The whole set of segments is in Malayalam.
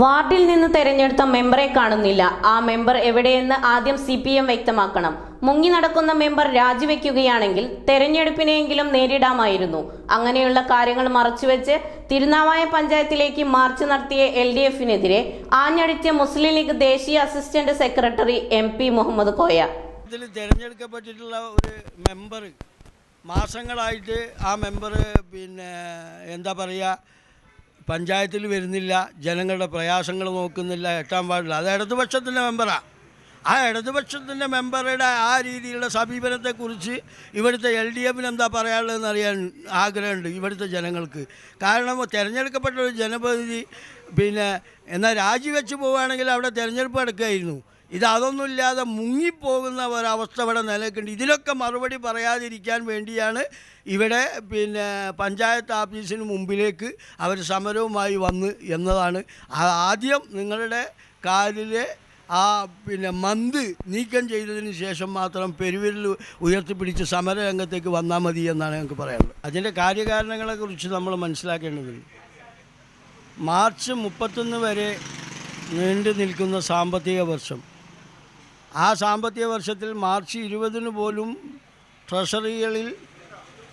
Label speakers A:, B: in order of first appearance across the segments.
A: വാർഡിൽ നിന്ന് തെരഞ്ഞെടുത്ത മെമ്പറെ കാണുന്നില്ല. ആ മെമ്പർ എവിടെയെന്ന് ആദ്യം സി പി എം വ്യക്തമാക്കണം. മുങ്ങി നടക്കുന്ന മെമ്പർ രാജിവെക്കുകയാണെങ്കിൽ തെരഞ്ഞെടുപ്പിനെയെങ്കിലും നേരിടാമായിരുന്നു. അങ്ങനെയുള്ള കാര്യങ്ങൾ മറച്ചുവെച്ച് തിരുനാവായ പഞ്ചായത്തിലേക്ക് മാർച്ച് നടത്തിയ എൽ ഡി എഫിനെതിരെ ആഞ്ഞടിച്ച മുസ്ലിം ലീഗ് ദേശീയ assistant secretary M P Muhammad Koya.
B: തെരഞ്ഞെടുക്കപ്പെട്ടിട്ടുള്ള ഒരു മെമ്പർ മാസങ്ങളായിട്ട് ആ മെമ്പർ പിന്നെ എന്താ പറയുക പഞ്ചായത്തിൽ വരുന്നില്ല ജനങ്ങളുടെ പ്രയാസങ്ങൾ നോക്കുന്നില്ല എട്ടാം പാടില്ല അത് ഇടതുപക്ഷത്തിന്റെ മെമ്പറാണ് ആ ഇടതുപക്ഷത്തിന്റെ മെമ്പറുടെ ആ രീതിയിലുള്ള സമീപനത്തെക്കുറിച്ച് ഇവിടുത്തെ എൽ ഡി എഫിന് എന്താ പറയാനുള്ളതെന്ന് അറിയാൻ ആഗ്രഹമുണ്ട് ഇവിടുത്തെ ജനങ്ങൾക്ക്. കാരണം തിരഞ്ഞെടുക്കപ്പെട്ട ഒരു ജനപ്രതിനിധി പിന്നെ എന്നാൽ രാജിവെച്ച് പോവുകയാണെങ്കിൽ അവിടെ തിരഞ്ഞെടുപ്പ് നടക്കുകയായിരുന്നു ഇത് അതൊന്നുമില്ലാതെ മുങ്ങിപ്പോകുന്ന ഒരവസ്ഥ ഇവിടെ നിലനിൽക്കുന്നുണ്ട് ഇതിലൊക്കെ മറുപടി പറയാതിരിക്കാൻ വേണ്ടിയാണ് ഇവിടെ പിന്നെ പഞ്ചായത്ത് ഓഫീസിന് മുമ്പിലേക്ക് അവർ സമരവുമായി വന്ന് എന്നതാണ്. ആദ്യം നിങ്ങളുടെ കാലിലെ ആ പിന്നെ മന്ത് നീക്കം ചെയ്തതിന് ശേഷം മാത്രം പെരുവിരൽ ഉയർത്തിപ്പിടിച്ച് സമരരംഗത്തേക്ക് വന്നാൽ മതി എന്നാണ് ഞങ്ങൾക്ക് പറയാനുള്ളത്. അതിന്റെ കാര്യകാരണങ്ങളെക്കുറിച്ച് നമ്മൾ മനസ്സിലാക്കേണ്ടതുണ്ട് മാർച്ച് മുപ്പത്തൊന്ന് വരെ നീണ്ടു നിൽക്കുന്ന സാമ്പത്തിക വർഷം ആ സാമ്പത്തിക വർഷത്തിൽ മാർച്ച് ഇരുപതിന് പോലും ട്രഷറികളിൽ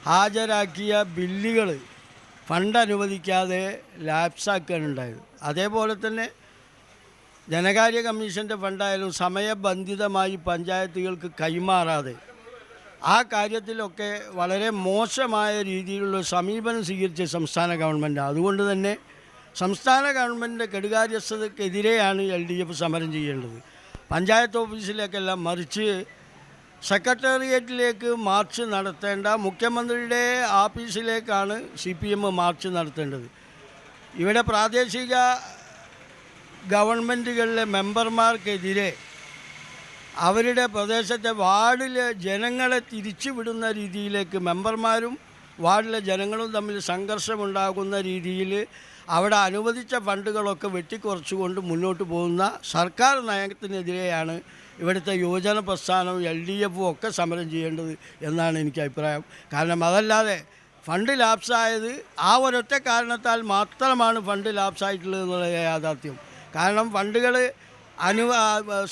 B: ഹാജരാക്കിയ ബില്ലുകൾ ഫണ്ട് അനുവദിക്കാതെ ലാപ്സാക്കാനുണ്ടായത്. അതേപോലെ തന്നെ ധനകാര്യ കമ്മീഷന്റെ ഫണ്ടായാലും സമയബന്ധിതമായി പഞ്ചായത്തുകൾക്ക് കൈമാറാതെ ആ കാര്യത്തിലൊക്കെ വളരെ മോശമായ രീതിയിലുള്ള സമീപനം സ്വീകരിച്ച സംസ്ഥാന ഗവൺമെന്റ് അതുകൊണ്ട് തന്നെ സംസ്ഥാന ഗവൺമെന്റിന്റെ കെടുകാര്യസ്ഥതക്കെതിരെയാണ് എൽ ഡി എഫ് സമരം ചെയ്യേണ്ടത്. പഞ്ചായത്ത് ഓഫീസിലേക്കല്ല മറിച്ച് സെക്രട്ടേറിയറ്റിലേക്ക് മാർച്ച് നടത്തേണ്ട മുഖ്യമന്ത്രിയുടെ ഓഫീസിലേക്കാണ് സി പി എം മാർച്ച് നടത്തേണ്ടത്. ഇവിടെ പ്രാദേശിക ഗവൺമെന്റുകളിലെ മെമ്പർമാർക്കെതിരെ അവരുടെ പ്രദേശത്തെ വാർഡിലെ ജനങ്ങളെ തിരിച്ചുവിടുന്ന രീതിയിലേക്ക് മെമ്പർമാരും വാർഡിലെ ജനങ്ങളും തമ്മിൽ സംഘർഷമുണ്ടാകുന്ന രീതിയിൽ അവിടെ അനുവദിച്ച ഫണ്ടുകളൊക്കെ വെട്ടിക്കുറച്ചുകൊണ്ട് മുന്നോട്ട് പോകുന്ന സർക്കാർ നയത്തിനെതിരെയാണ് ഇവിടുത്തെ യുവജന പ്രസ്ഥാനവും എൽ ഡി എഫും ഒക്കെ സമരം ചെയ്യേണ്ടത് എന്നാണ് എനിക്ക് അഭിപ്രായം. കാരണം അതല്ലാതെ ഫണ്ട് ലാപ്സായത് ആ ഒരൊറ്റ കാരണത്താൽ മാത്രമാണ് ഫണ്ട് ലാപ്സായിട്ടുള്ളത് എന്നുള്ള യാഥാർത്ഥ്യം. കാരണം ഫണ്ടുകൾ അനു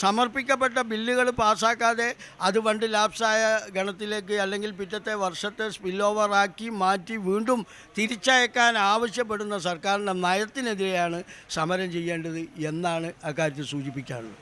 B: സമർപ്പിക്കപ്പെട്ട ബില്ലുകൾ പാസ്സാക്കാതെ അത് പണ്ട് ലാപ്സായ ഗണത്തിലേക്ക് അല്ലെങ്കിൽ പിറ്റത്തെ വർഷത്തെ സ്പിൽ ഓവറാക്കി മാറ്റി വീണ്ടും തിരിച്ചയക്കാൻ ആവശ്യപ്പെടുന്ന സർക്കാരിന്റെ നയത്തിനെതിരെയാണ് സമരം ചെയ്യേണ്ടത് എന്നാണ് അക്കാര്യത്തിൽ സൂചിപ്പിക്കാനുള്ളത്.